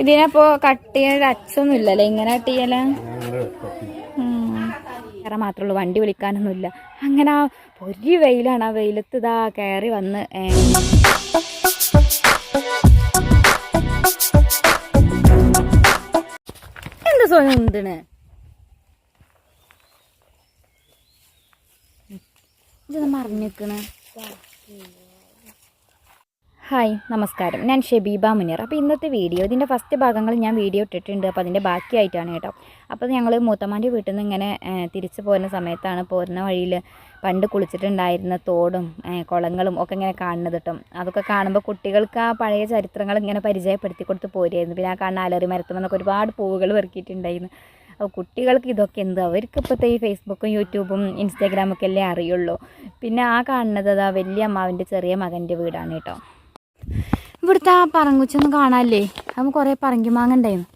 ഇതിനപ്പോ cut ചെയ്യാൻ അച്ഛൊന്നും ഇല്ലല്ലേ ഇങ്ങനെ കട്ട് ചെയ്യല? വേറെ മാത്രമേ ഉള്ളൂ. വണ്ടി വിളിക്കാനൊന്നുമില്ല. അങ്ങനെ ആ ഒരു വെയിലാണ് ആ വെയിലത്ത് ഇതാ കയറി വന്ന് എന്താ സോന ഇത് മറിഞ്ഞിക്കണ്. ഹായ് നമസ്കാരം. ഞാൻ ഷെബീബ മുനീർ. അപ്പോൾ ഇന്നത്തെ വീഡിയോ ഇതിന്റെ ഫസ്റ്റ് ഭാഗങ്ങൾ ഞാൻ വീഡിയോ ഇട്ടിട്ടുണ്ട്. അപ്പോൾ അതിന്റെ ബാക്കിയായിട്ടാണ് കേട്ടോ. അപ്പോൾ ഞങ്ങൾ മൂത്തമാന്റെ വീട്ടിൽ നിന്ന് ഇങ്ങനെ തിരിച്ചു പോരുന്ന സമയത്താണ് പോരുന്ന വഴിയിൽ പണ്ട് കുളിച്ചിട്ടുണ്ടായിരുന്ന തോടും കുളങ്ങളും ഒക്കെ ഇങ്ങനെ കാണുന്നത് കേട്ടോ. അതൊക്കെ കാണുമ്പോൾ കുട്ടികൾക്ക് ആ പഴയ ചരിത്രങ്ങൾ ഇങ്ങനെ പരിചയപ്പെടുത്തി കൊടുത്ത് പോരുമായിരുന്നു. പിന്നെ ആ കാണുന്ന അലറി മരത്തുമെന്നൊക്കെ ഒരുപാട് പൂവുകൾ പെറുക്കിയിട്ടുണ്ടായിരുന്നു. അപ്പോൾ കുട്ടികൾക്ക് ഇതൊക്കെ എന്ത്? അവർക്ക് ഇപ്പോഴത്തെ ഈ ഫേസ്ബുക്കും യൂട്യൂബും ഇൻസ്റ്റാഗ്രാമൊക്കെ അല്ലേ അറിയുള്ളൂ. പിന്നെ ആ കാണുന്നത് അതാ വലിയ അമ്മാവിന്റെ ചെറിയ മകന്റെ വീടാണ് കേട്ടോ. ഇവിടുത്തെ ആ പറങ്കുച്ചൊന്നും കാണാല്ലേ? അത് കുറേ പറങ്കി മാങ്ങ ഉണ്ടായിരുന്നു.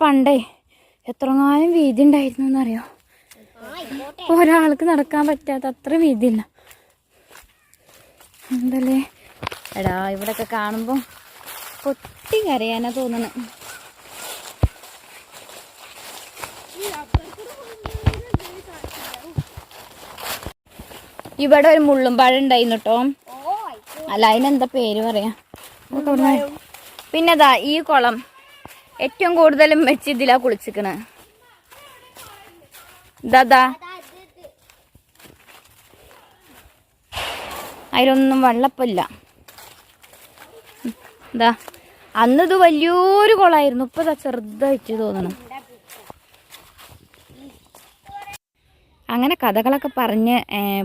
പണ്ടേ എത്രങ്ങാനും വീതി ഉണ്ടായിരുന്നു എന്നറിയോ? ഒരാൾക്ക് നടക്കാൻ പറ്റാത്ത അത്ര വീതിയില്ല. എന്തല്ലേ എടാ ഇവിടെയൊക്കെ കാണുമ്പോൾ പൊട്ടി കരയാനാ തോന്നുന്നു ഇവിടെ ഒരു മുള്ളും പഴം ഉണ്ടായിരുന്നു കേട്ടോ അല്ല അതിനെന്താ പേര് പറയാ? പിന്നെതാ ഈ കുളം ഏറ്റവും കൂടുതലും വെച്ച് ഇതിലാ കുളിച്ചിക്കണ് ഇതാ അതിലൊന്നും വെള്ളപ്പില്ല എന്താ അന്ന് ഇത് വലിയൊരു കുളമായിരുന്നു ഇപ്പൊ ചെറുതായിട്ട് തോന്നണം. അങ്ങനെ കഥകളൊക്കെ പറഞ്ഞ്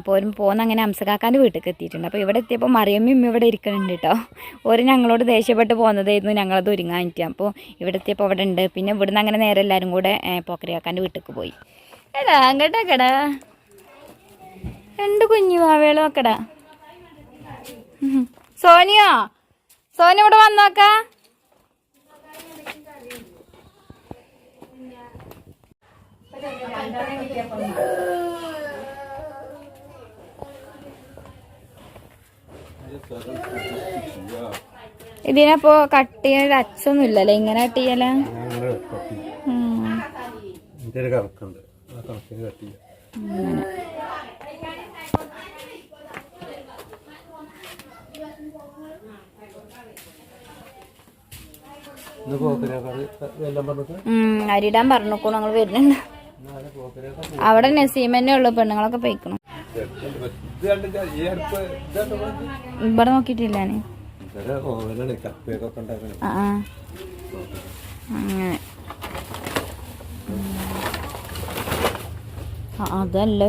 പോരും പോകുന്ന അങ്ങനെ അംസകാക്കാന്റെ വീട്ടിലേക്ക് എത്തിയിട്ടുണ്ട്. അപ്പോൾ ഇവിടെ എത്തിയപ്പോൾ മറിയമ്മയും ഇവിടെ ഇരിക്കുന്നുണ്ട് കേട്ടോ ഒരു ഞങ്ങളോട് ദേഷ്യപ്പെട്ട് പോകുന്നതായിരുന്നു ഞങ്ങളത് ഒരുങ്ങാനിട്ട് അപ്പോൾ ഇവിടെ എത്തിയപ്പോൾ അവിടെ ഉണ്ട്. പിന്നെ ഇവിടുന്ന് അങ്ങനെ നേരെ എല്ലാവരും കൂടെ പോക്കറിയാക്കാന്റെ വീട്ടിൽ പോയി. എടാ അങ്ങട്ടാ കടാ. രണ്ട് കുഞ്ഞു വാവേളും ഒക്കെടാ. സോനിയോ? സോനി ഇവിടെ വന്നോക്കാ? ഇതിനപ്പോ കട്ട് ചെയ്യാൻ അച്ഛനൊന്നും ഇല്ലല്ലേ ഇങ്ങനെ കട്ട് ചെയ്യല? ഒരു അരിടാൻ പറഞ്ഞു ഞങ്ങൾ വരുന്നുണ്ട്. അവിടെ നസീമന്നെ ഉള്ളു പെണ്ണുങ്ങളൊക്കെ പോയിക്കണം. ഇവിടെ നോക്കിട്ടില്ലേ. അങ്ങനെ. അതല്ല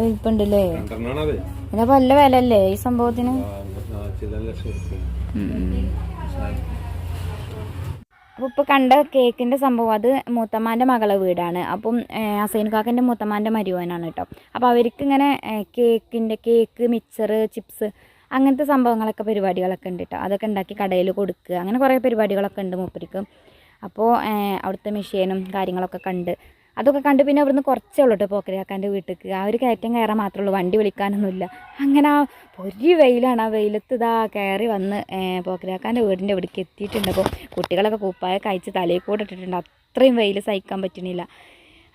രണ്ടെണ്ണാണത്. ഇതിനപ്പോ നല്ല വില അല്ലേ ഈ സംഭവത്തിന്? അപ്പോൾ ഇപ്പോൾ കണ്ട കേക്കിന്റെ സംഭവം അത് മൂത്തമ്മാന്റെ മകളെ വീടാണ്. അപ്പം അസൈൻ കാക്കന്റെ മൂത്തമ്മാന്റെ മരുവനാണ് കേട്ടോ. അപ്പോൾ അവർക്ക് ഇങ്ങനെ കേക്കിന്റെ കേക്ക് മിക്സർ ചിപ്സ് അങ്ങനത്തെ സംഭവങ്ങളൊക്കെ പരിപാടികളൊക്കെ ഉണ്ട് കേട്ടോ. അതൊക്കെ ഉണ്ടാക്കി കടയിൽ കൊടുക്കുക. അങ്ങനെ കുറേ പരിപാടികളൊക്കെ ഉണ്ട് മൂപ്പരിക്കും അപ്പോൾ അവിടുത്തെ മെഷീനും കാര്യങ്ങളൊക്കെ കണ്ട് അതൊക്കെ കണ്ട് പിന്നെ അവിടുന്ന് കുറച്ചേ ഉള്ളൂ കേട്ടോ പോക്കരയാക്കാന്റെ വീട്ടിലേക്ക് ആ ഒരു കയറ്റം കയറാൻ മാത്രമേ ഉള്ളൂ വണ്ടി വിളിക്കാനൊന്നുമില്ല. അങ്ങനെ ആ ഒരു വെയിലാണ്. ആ വെയിലത്ത് ഇതാ കയറി വന്ന് പോക്കരയാക്കാന്റെ വീടിന്റെ ഇവിടേക്ക് എത്തിയിട്ടുണ്ട്. അപ്പോൾ കുട്ടികളൊക്കെ കൂപ്പായ കഴിച്ച് തലയിൽ കൂടെ ഇട്ടിട്ടുണ്ട്. അത്രയും വെയിൽ സഹിക്കാൻ പറ്റുന്നില്ല.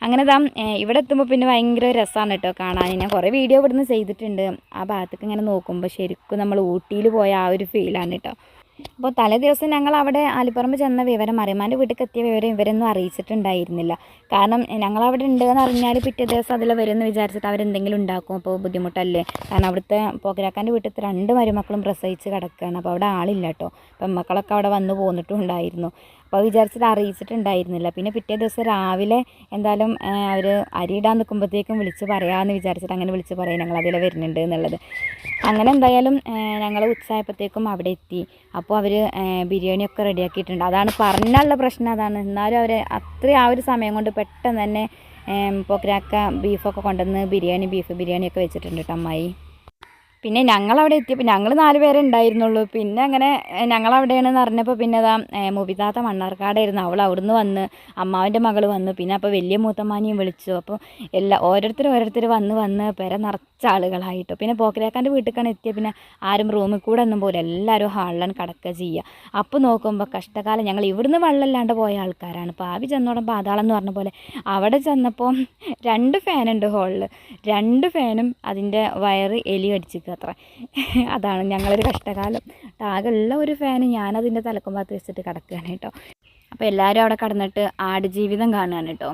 അങ്ങനെ താ ഇവിടെ എത്തുമ്പോൾ പിന്നെ ഭയങ്കര രസമാണ് കേട്ടോ കാണാൻ ഞാൻ കുറേ വീഡിയോ ഇവിടുന്ന് ചെയ്തിട്ടുണ്ട്. ആ ഭാഗത്തേക്ക് ഇങ്ങനെ നോക്കുമ്പോൾ ശരിക്കും നമ്മൾ ഊട്ടിയിൽ പോയ ആ ഒരു ഫീലാണ് കേട്ടോ അപ്പോൾ തലേ ദിവസം ഞങ്ങൾ അവിടെ ആലിപ്പറമ്പ് ചെന്ന വിവരം മറിയമാന്റെ വീട്ടിൽ എത്തിയ വിവരം ഇവരൊന്നും അറിയിച്ചിട്ടുണ്ടായിരുന്നില്ല. കാരണം ഞങ്ങൾ അവിടെ ഉണ്ട് എന്ന് അറിഞ്ഞാൽ പിറ്റേ ദിവസം അതിൽ വരുമെന്ന് വിചാരിച്ചിട്ട് അവരെന്തെങ്കിലും ഉണ്ടാക്കും അപ്പോൾ ബുദ്ധിമുട്ടല്ലേ? കാരണം അവിടുത്തെ പോക്കരാക്കാന്റെ വീട്ടിൽ രണ്ട് മരുമക്കളും പ്രസവിച്ച് കിടക്കുകയാണ് അപ്പോൾ അവിടെ ആളില്ല കേട്ടോ അപ്പം മക്കളൊക്കെ അവിടെ വന്നു പോന്നിട്ടും ഉണ്ടായിരുന്നു അപ്പോൾ വിചാരിച്ചിട്ട് അറിയിച്ചിട്ടുണ്ടായിരുന്നില്ല. പിന്നെ പിറ്റേ ദിവസം രാവിലെ എന്തായാലും അവർ അരിയിടാൻ നിൽക്കുമ്പോഴത്തേക്കും വിളിച്ച് പറയാമെന്ന് വിചാരിച്ചിട്ട് അങ്ങനെ വിളിച്ച് പറയാം ഞങ്ങൾ അതിൽ വരുന്നുണ്ട് എന്നുള്ളത്. അങ്ങനെ എന്തായാലും ഞങ്ങൾ ഉച്ചയായപ്പോഴത്തേക്കും അവിടെ എത്തി. അപ്പോൾ അവർ ബിരിയാണിയൊക്കെ റെഡിയാക്കിയിട്ടുണ്ട് അതാണ് പറഞ്ഞുള്ള പ്രശ്നം അതാണ്. എന്നാലും അവർ അത്രയും ആ ഒരു സമയം കൊണ്ട് പെട്ടെന്ന് തന്നെ പൊക്രാക്ക ബീഫൊക്കെ കൊണ്ടുവന്ന് ബിരിയാണി ബീഫ് ബിരിയാണിയൊക്കെ വെച്ചിട്ടുണ്ട് കേട്ടോ അമ്മായി. പിന്നെ ഞങ്ങൾ അവിടെ എത്തിയപ്പോൾ ഞങ്ങൾ നാല് പേരെ ഉണ്ടായിരുന്നുള്ളൂ. പിന്നെ അങ്ങനെ ഞങ്ങൾ ഞങ്ങളവിടെയാണെന്ന് അറിഞ്ഞപ്പോൾ പിന്നെ അതാ മുബിതാത്ത മണ്ണാർക്കാടായിരുന്നു. അവൾ അവിടുന്ന് വന്ന് അമ്മാവന്റെ മകൾ വന്നു പിന്നെ അപ്പോൾ വലിയ മൂത്തമ്മാനിയും വിളിച്ചു. അപ്പോൾ എല്ലാ ഓരോരുത്തർ ഓരോരുത്തർ വന്ന് വന്ന് പെര നിറച്ച ആളുകളായിട്ടോ. പിന്നെ പോക്കിലേക്കാന്റെ വീട്ടിലേക്കാണ് എത്തിയ. പിന്നെ ആരും റൂമിൽ കൂടെ ഒന്നും പോലും എല്ലാവരും ഹാളിലാണ് കടക്ക ചെയ്യുക അപ്പോൾ നോക്കുമ്പോൾ കഷ്ടകാലം ഞങ്ങൾ ഇവിടുന്ന് വെള്ളമില്ലാണ്ട് പോയ ആൾക്കാരാണ്. പാവി ചെന്നോടം പാതാളം എന്ന് പറഞ്ഞ പോലെ അവിടെ ചെന്നപ്പോൾ രണ്ട് ഫാനുണ്ട് ഹാളിൽ രണ്ട് ഫാനും അതിന്റെ വയറ് എലി കടിച്ചിക്കുക അത്ര അതാണ് ഞങ്ങളൊരു കഷ്ടകാലം. ആകെയുള്ള ഒരു ഫാന് ഞാനതിന്റെ തലക്കുമ്പത്ത് വെച്ചിട്ട് കിടക്കുകയാണ് കേട്ടോ. അപ്പോൾ എല്ലാവരും അവിടെ കടന്നിട്ട് ആടുജീവിതം കാണുകയാണ് കേട്ടോ.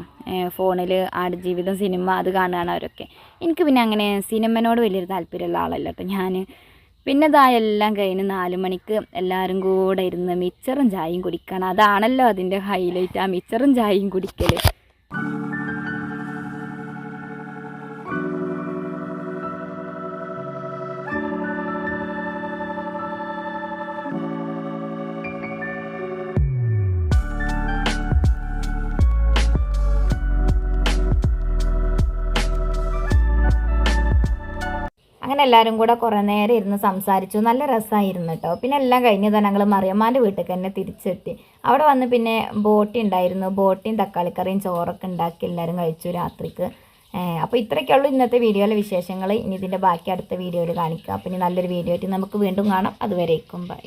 ഫോണിൽ ആടുജീവിതം സിനിമ അത് കാണുകയാണ് അവരൊക്കെ. എനിക്ക് പിന്നെ അങ്ങനെ സിനിമനോട് വലിയൊരു താല്പര്യമുള്ള ആളല്ല കേട്ടോ ഞാൻ. പിന്നെ ഇതാ എല്ലാം കഴിഞ്ഞ് നാല് മണിക്ക് എല്ലാവരും കൂടെ ഇരുന്ന് മിച്ചറും ചായയും കുടിക്കണം അതാണല്ലോ അതിന്റെ ഹൈലൈറ്റ് ആ മിച്ചറും ചായയും കുടിക്കൽ അങ്ങനെ എല്ലാവരും കൂടെ കുറേ നേരം ഇരുന്ന് സംസാരിച്ചു. നല്ല രസമായിരുന്നു കേട്ടോ. പിന്നെ എല്ലാം കഴിഞ്ഞ് തന്നെ ഞങ്ങൾ മറിയമ്മാന്റെ വീട്ടിൽ തന്നെ തിരിച്ചെത്തി. അവിടെ വന്ന് പിന്നെ ബോട്ടി ഉണ്ടായിരുന്നു. ബോട്ടിയും തക്കാളിക്കറിയും ചോറൊക്കെ ഉണ്ടാക്കി എല്ലാവരും കഴിച്ചു രാത്രിക്ക്. അപ്പോൾ ഇത്രയൊക്കെയുള്ളൂ ഇന്നത്തെ വീഡിയോയിലെ വിശേഷങ്ങൾ ഇനി ഇതിന്റെ ബാക്കി അടുത്ത വീഡിയോയിൽ കാണിക്കുക കാണിക്കാം ഇനി നല്ലൊരു വീഡിയോ ആയിട്ട് നമുക്ക് വീണ്ടും കാണാം. അതുവരേക്കും ബൈ.